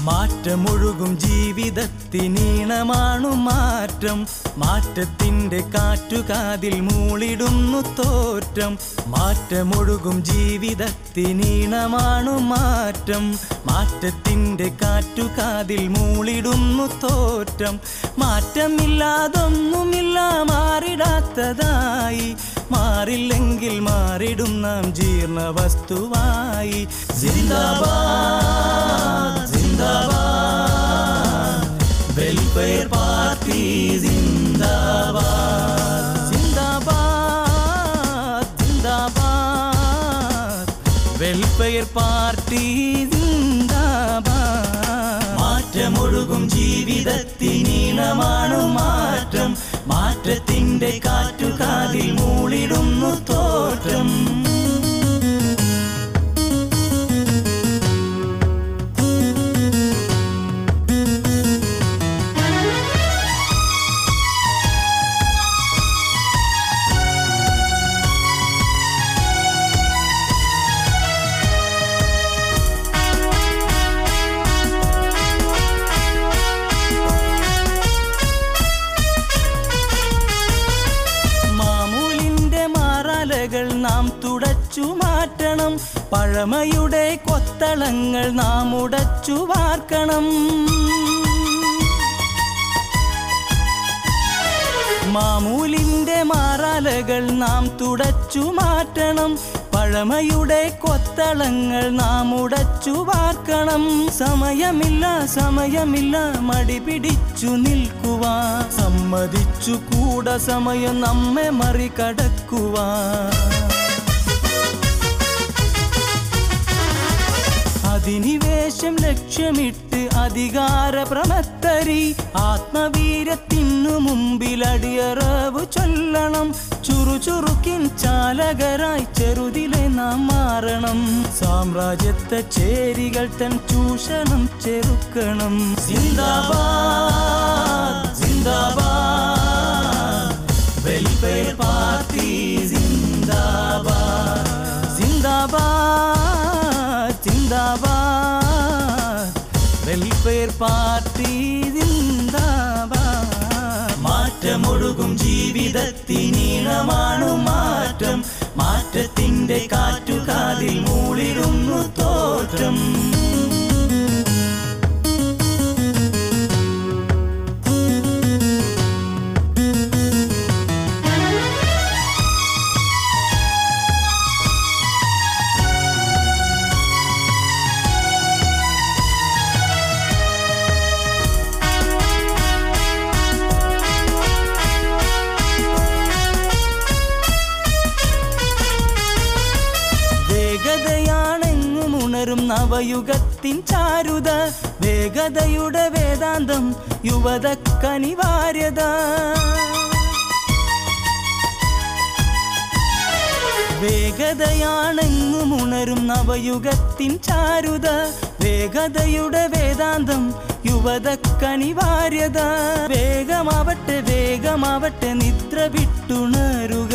മാറ്റമൊഴുകും ജീവിതത്തിനീണമാണു മാറ്റം. മാറ്റത്തിന്റെ കാറ്റുകാതിൽ മൂളിടുന്നു തോറ്റം. മാറ്റമൊഴുകും ജീവിതത്തിനീണമാണു മാറ്റം. മാറ്റത്തിന്റെ കാറ്റുകാതിൽ മൂളിടുന്നു തോറ്റം. മാറ്റമില്ലാതൊന്നുമില്ല മാറിടാത്തതായി. മാറില്ലെങ്കിൽ മാറിടും നാം ജീർണ വസ്തുവായി സിന്ദാബാദ് സിന്ദാബാദ് പാർട്ടി മാറ്റമൊഴുകും ജീവിതത്തിനീണമാണു മാറ്റം. മാറ്റത്തിന്റെ കാറ്റുകാതിൽ മൂളിടുന്നു തോറ്റം. തുടച്ചു മാറ്റണം പഴമയുടെ കൊത്തളങ്ങൾ നാം ഉടച്ചു വാർക്കണം മാമൂലിന്റെ മാറാലകൾ നാം തുടച്ചു മാറ്റണം പഴമയുടെ കൊത്തളങ്ങൾ നാം ഉടച്ചു വാർക്കണം സമയമില്ല സമയമില്ല മടി പിടിച്ചു നിൽക്കുവാ. സമ്മതിച്ചു കൂട സമയം നമ്മെ മറികടക്കുവാ. അധിനിവേശം ലക്ഷ്യമിട്ട് അധികാര പ്രമത്തരി ആത്മവീര്യത്തിനു മുമ്പിൽ അടിയറവ് ചൊല്ലണം. ചുറുചുറുക്കിൻ ചാലകരായി ചെറുതിലെ നാം മാറണം. സാമ്രാജ്യത്തെ ചേരികൾ തൻ ചൂഷണം ചെറുക്കണം. സിന്ദാബാദ് സിന്ദാബാദ് വെൽഫെയർ വെൽഫെയർ പാർട്ടി സിന്ദാബാദ് മാറ്റമൊഴുകും ജീവിതത്തിനീളമാണു മാറ്റം. മാറ്റത്തിന്റെ കാറ്റുകാതിൽ മൂളിടുന്നു തോറ്റം. നവയുഗത്തിൻ ചാരുത വേഗതയുടെ വേദാന്തം യുവതക്കനിവാര്യത. വേഗതയാണെങ്ങും ഉണരും നവയുഗത്തിൻ ചാരുത വേഗതയുടെ വേദാന്തം യുവതക്കനിവാര്യത. വേഗമാവട്ടെ വേഗമാവട്ടെ നിദ്ര വിട്ടുണരുക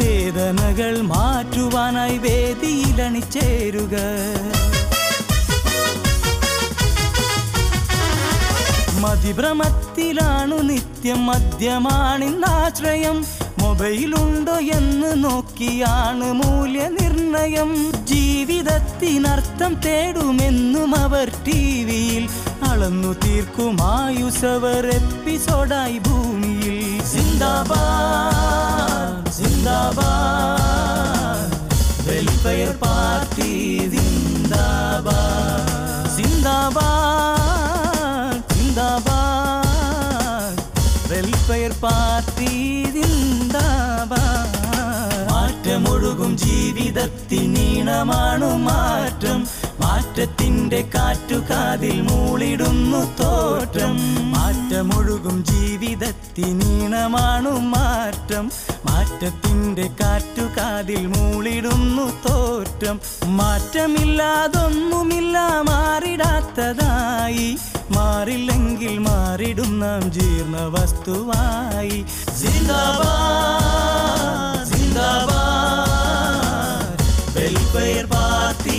വേദനകൾ മാറ്റുവാനായി വേദിയിലണിച്ചേരുക. മതിഭ്രമത്തിലാണു നിത്യം മദ്യമാണിന്നാശ്രയം. മൊബൈലുണ്ടോ എന്ന് നോക്കിയാണ് മൂല്യനിർണയം. ജീവിതത്തിനർത്ഥം തേടുമെന്നും അവർ ടി വിയിൽ അളന്നു തീർക്കുമായുസവർ എപ്പിസോഡായി ഭൂമിയിൽ. സിന്ദാബാദ് സിന്ദാബാദ് വെൽഫെയർ പാർട്ടി സിന്ദാബാദ് സിന്ദാബാദ് സിന്ദാബാദ് മാറ്റമൊഴുകും ജീവിതത്തിനീണമാണു മാറ്റം. മാറ്റത്തിന്റെ കാറ്റുകാതിൽ മൂളിടുന്നു തോറ്റം. മാറ്റമൊഴുകും ജീവിതത്തിനീണമാണു മാറ്റം. മാറ്റത്തിന്റെ കാറ്റുകാതിൽ മൂളിടുന്നു തോറ്റം. മാറ്റമില്ലാതൊന്നുമില്ല മാറിടാത്തതായി. മാറില്ലെങ്കിൽ മാറിടും നാം ജീർണ വസ്തുവായി. ജിന്ദാബാദ് പാർട്ടി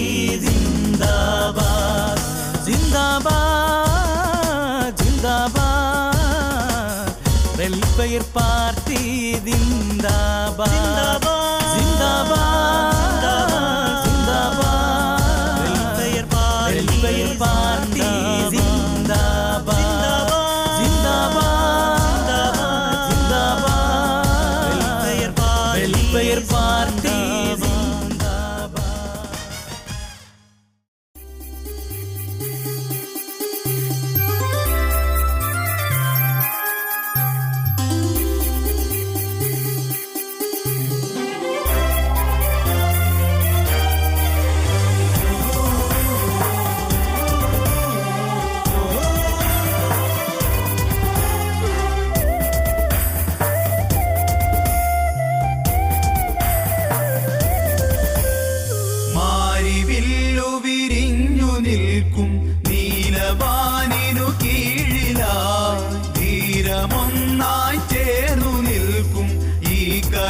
ജിന്ദാബാദ് ജിന്ദാബാദ്.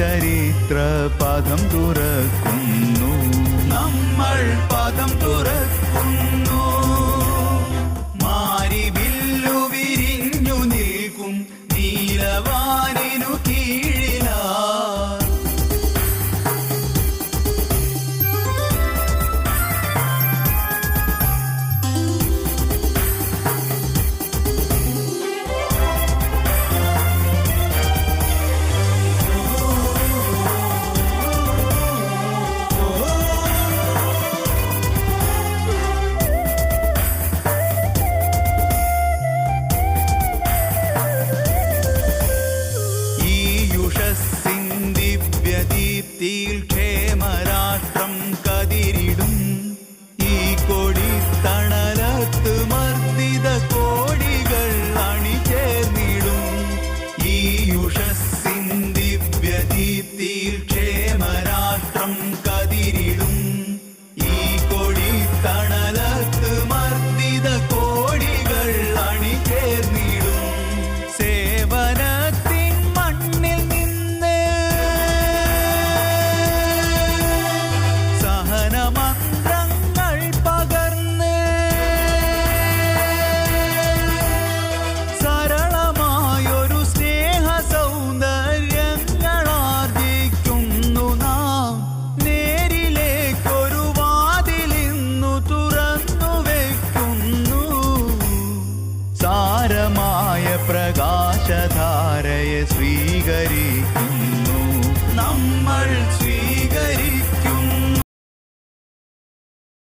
ചരിത്ര പാദം തുറക്കുന്നു. നമ്മൾ പദം തുറക്കുന്നു. മാരി വില്ലു വിരിഞ്ഞു നിൽക്കും നീലവാനിനു